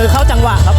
มือเข้าจังหวะครับ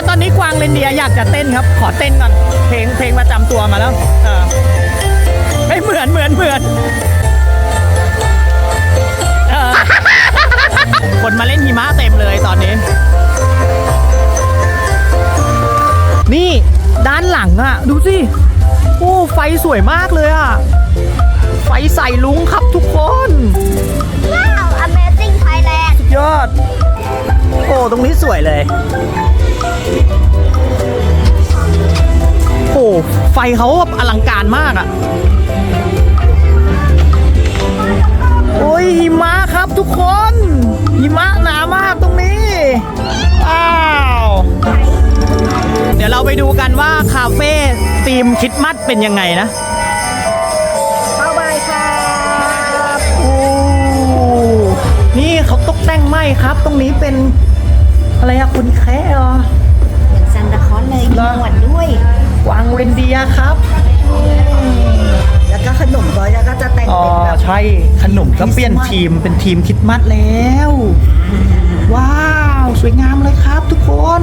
อ๋อตอนนี้กวางเรนเดียร์อยากจะเต้นครับ ขอเต้นก่อน เพลงเพลงประจำตัวมาแล้ว เออไม่เหมือนเหมือนเหมือนเออคนมาเล่นหิมะเต็มเลยตอนนี้ นี่ด้านหลังอะดูสิ โอ้ไฟสวยมากเลยอะไฟใส่ลุงครับทุกคน ว้าว Amazing Thailand ยอด โอ้ ตรงนี้สวยเลย ไฟเขาแบบอลังการมากอะโอ้ยหิมะครับทุกคน หิมะหนามากตรงนี้อ้าวเดี๋ยวเราไปดูกันว่าคาเฟ่ธีมคริดมัดเป็นยังไงนะเข้าไปครับโอ้นี่เขาตกแต่งไหมครับ ตรงนี้เป็นอะไรอะคุณแค่เหรอเหมือนซันตาคลอสเลยมีเหรอหนวดด้วย กวางเรนเดียร์ครับ แล้วก็ขนมก็แล้วก็จะแต่งอ๋อเป็นแบบใช่ขนมก็เปลี่ยนทีมเป็นทีมคริดมัดแล้ว ว้าว สวยงามเลยครับทุกคน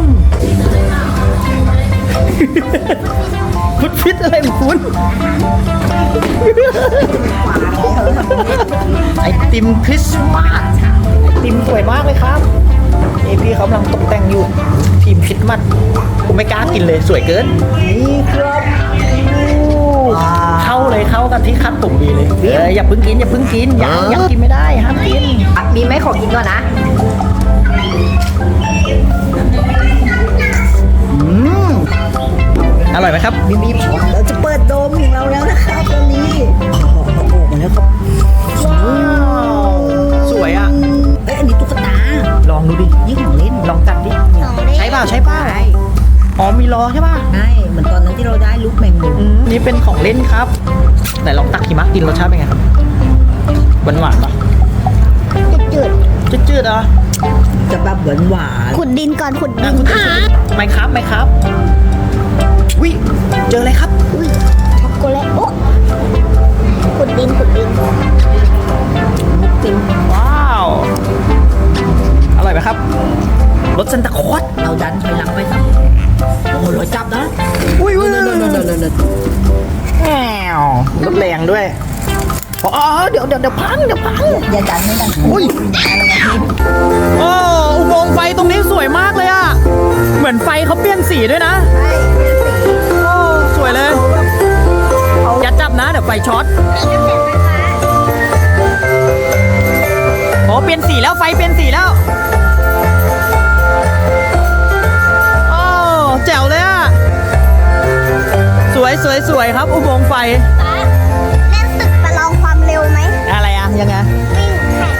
คุณพิษอะไรของคุณ ไอติมคริสต์มาสไอติมสวยมากเลยครับเอพี่เขากำลังตกแต่งอยู่ ทีมคริสต์มาสผมไม่กล้ากินเลยสวยเกิน นี่ครับเข้าเลยเข้ากันที่คัดผมดีเลยเอออย่าเพิ่งกินอย่าเพิ่งกินยังยังกินไม่ได้ห้ามกินมีไหมขอกินก่อนนะอืมอร่อยไหมครับบีบีเราจะเปิดโดมของเราแล้วนะครับ ใช่ป่ะใช่เหมือนตอนนั้นที่เราได้ลูกแมงมุมนี่เป็นของเล่นครับไหนลองตักหิมะกินรสชาติเป็นไงครับหวานหวานปะจืดจืดๆเหรอจะแบบหวานหวานขุดดินก่อนขุดดินคุณจะไม่ครับไม่ครับวิเจออะไรครับวิ่ยช็อกโกแลตโอ้ขุดดินขุดดินว้าว อร่อยไหมครับรสซันตาคลอสเอาดันไปหลังไปครับ โอ้โหจับนะอุ้ยอุ้ยนั่นนั่นนั่นนแอวรถแรงด้วยอ๋อเดี๋ยวเดี๋ยวเดี๋ยวพังเดี๋ยวพังอย่าจับไม่ดันอุ้ยโอ้อุโมงไฟตรงนี้สวยมากเลยอะ เหมือนไฟเขาเปลี่ยนสีด้วยนะโอ้สวยเลยอย่าจับนะเดี๋ยวไฟช็อตโอ้เปลี่ยนสีแล้วไฟเปลี่ยนสีแล้ว สวยสวยสวยครับ อุโมงค์ไฟเล่นตึกประลองความเร็วไหมอะไรอะยังไง วิ่งแข่ง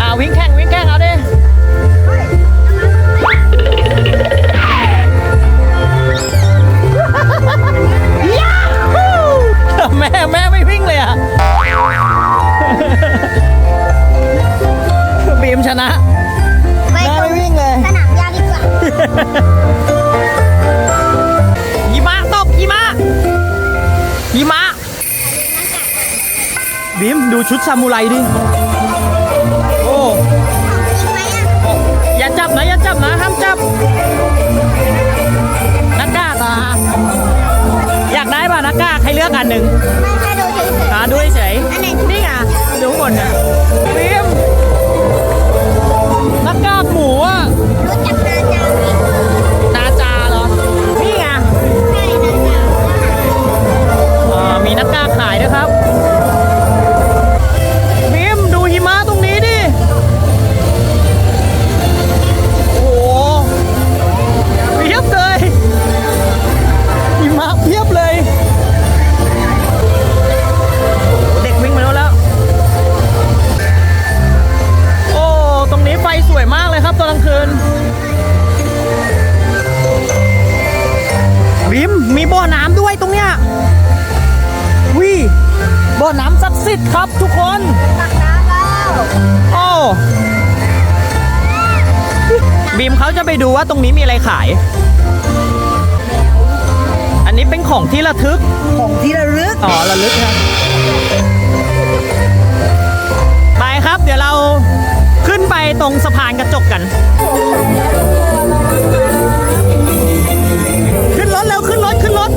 อ่าวิ่งแข่งวิ่งแข่งเอาดิแม่แม่ไม่วิ่งเลยอะ บีมชนะ ไปแม่ตรไม่งวิ่งเลย สนามหญ้าดีกว่า บีมดูชุดซามูไรดิโอ้อย่าจับนะอย่าจับนะห้ามจับหน้ากากอะอยากได้ป่ะหน้ากากให้เลือกอันหนึ่งไม่แค่ดูเฉยอ่าดูเฉยๆอันไหนๆนี่ไงดูข้างบนเนี่ยบีมหน้ากากหมูอะรู้จักนา เนี้ยวิบ่อน้ำศักดิ์สิทธิ์ครับทุกคนตักน้ำแล้วโอ้บีมเขาจะไปดูว่าตรงนี้มีอะไรขาย อันนี้เป็นของที่ระทึก ของที่ระลึก อ๋อ ระลึกนะไปครับ เดี๋ยวเราขึ้นไปตรงสะพานกระจกกัน เร็วขึ้นรถขึ้นรถ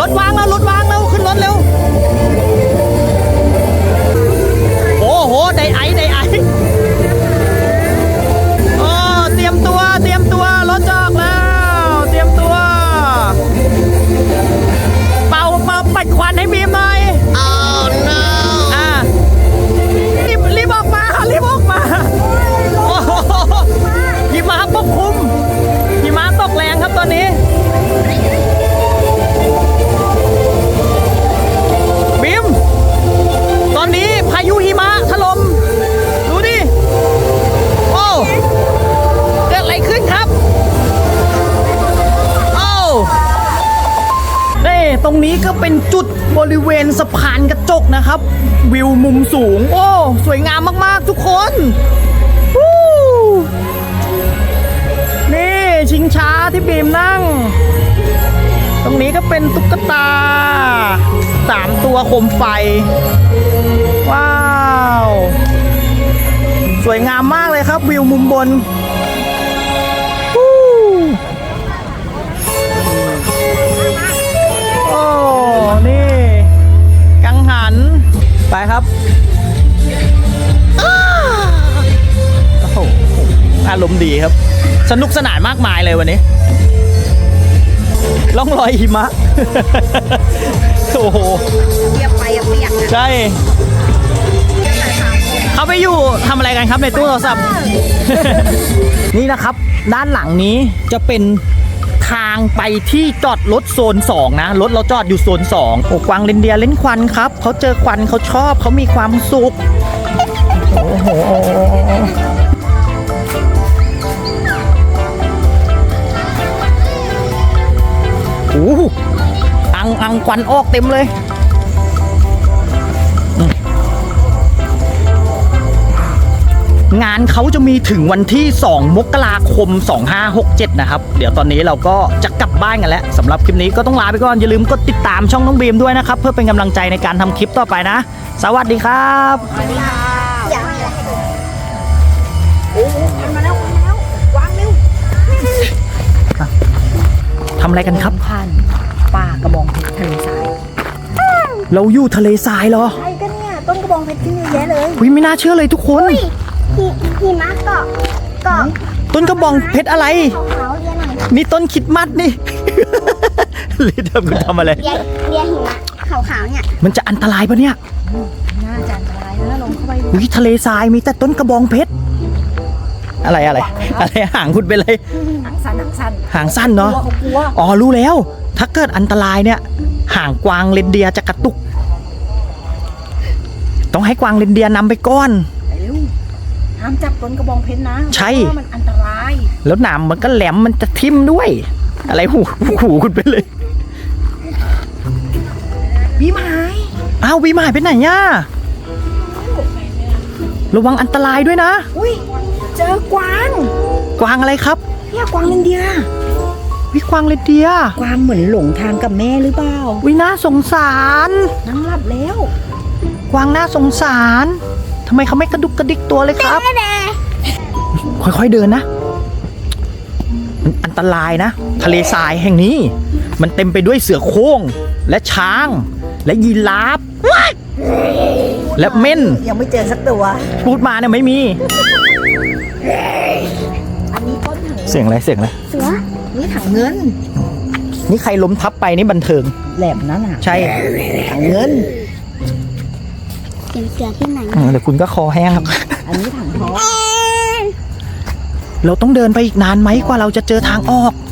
รถวางแล้วรถวางแล้วขึ้นรถเร็วโอ้โหไดไอได มุมสูง โอ้ สวยงามมาก ๆ ทุกคนนี่ชิงช้าที่บีมนั่ง ตรงนี้ก็เป็นตุ๊กตาสามตัวโคมไฟ ว้าว สวยงามมากเลยครับวิวมุมบน ไปครับอ้าโอ้โหอารมณ์ดีครับ สนุกสนานมากมายเลยวันนี้ล่องรอยหิมะ โอ้โหเปียกไปอะเปียกนะใช่เขาไปอยู่ทำอะไรกันครับในตู้โทรศัพท์ นี่นะครับ ด้านหลังนี้จะเป็น ทางไปที่จอดรถโซน 2 นะ รถเราจอดอยู่โซน 2 โอ้กวางเรนเดียเล่นควันครับ เขาเจอควันเขาชอบเขามีความสุข โอ้โหโอ้โหอังอังควันออกเต็มเลย งานเขาจะมีถึงวันที่ 2 มกราคม 2567 นะครับ เดี๋ยวตอนนี้เราก็จะกลับบ้านกันแล้วสำหรับคลิปนี้ก็ต้องลาไปก่อน อย่าลืมกดติดตามช่องน้องบีมด้วยนะครับ เพื่อเป็นกำลังใจในการทำคลิปต่อไปนะ สวัสดีครับอยากให้ดูมาแล้วมาแล้ววางเร็วทำอะไรกันครับผ่านป่ากระบองเพชรทะเลทรายเราอยู่ทะเลทรายเหรอใช่ก็เนี่ยต้นกระบองเพชรขึ้นเยอะแยะเลยอุ้ยไม่น่าเชื่อเลยทุกคน หิหิมะเกาะเกาะต้นกระบองเพชรอะไรขาวๆเรียนหน่อยนี่ต้นคริดมัดนี่ ลิทำคุณทำอะไรเรียนเรียนหิมะขาวๆเนี่ยมันจะอันตรายปะเนี่ยน่าจะอันตรายนะลงเข้าไปดูอุ้ยทะเลทรายมีแต่ต้นกระบองเพชร อะไรอะไร อะไรห่างคุณเป็นไรหนังสั้นหนังสั้นห่างสั้นเนาะกลัวเขากลัวอ๋อรู้แล้ว ถ้าเกิดอันตรายเนี่ย ห่างกวางเรนเดียร์จะกระตุก ต้องให้กวางเรนเดียร์นำไปก้อนไปเร็ว ห้ามจับต้นกระบองเพชรนะใช่ เพราะว่ามันอันตราย แล้วหนามมันก็แหลมมันจะทิ่มด้วย อะไรหูหูหูคุณไปเลยมีไม้อ้าววีหมายไปไหนย่าระวังอันตรายด้วยนะ อุ้ยเจอกวางกวางอะไรครับเนี่ยกวางอินเดีย วิกวางเรนเดียร์กวางเหมือนหลงทางกับแม่หรือเปล่าวิน่าสงสาร นั่งหลับแล้ว กวางน่าสงสารทำไมเขาไม่กระดุกกระดิกตัวเลยครับ ค่อยๆเดินนะ มันอันตรายนะ ทะเลทรายแห่งนี้ มันเต็มไปด้วยเสือโคร่งและช้าง และยีราฟและเม่น ยังไม่เจอสักตัวพูดมาเนี่ยไม่มี อันนี้ต้นถังเสียงอะไรเสียงอะไรเสือนี่ถังเงิน นี่ใครล้มทับไปนี่บันเทิง แหลมนั่นอะ ใช่ถังเงิน เสือเสือที่ไหนอืมเดี๋ยวคุณก็คอแห้งครับ อันนี้ถังทองเราต้องเดินไปอีกนานไหมกว่าเราจะเจอทางออกเ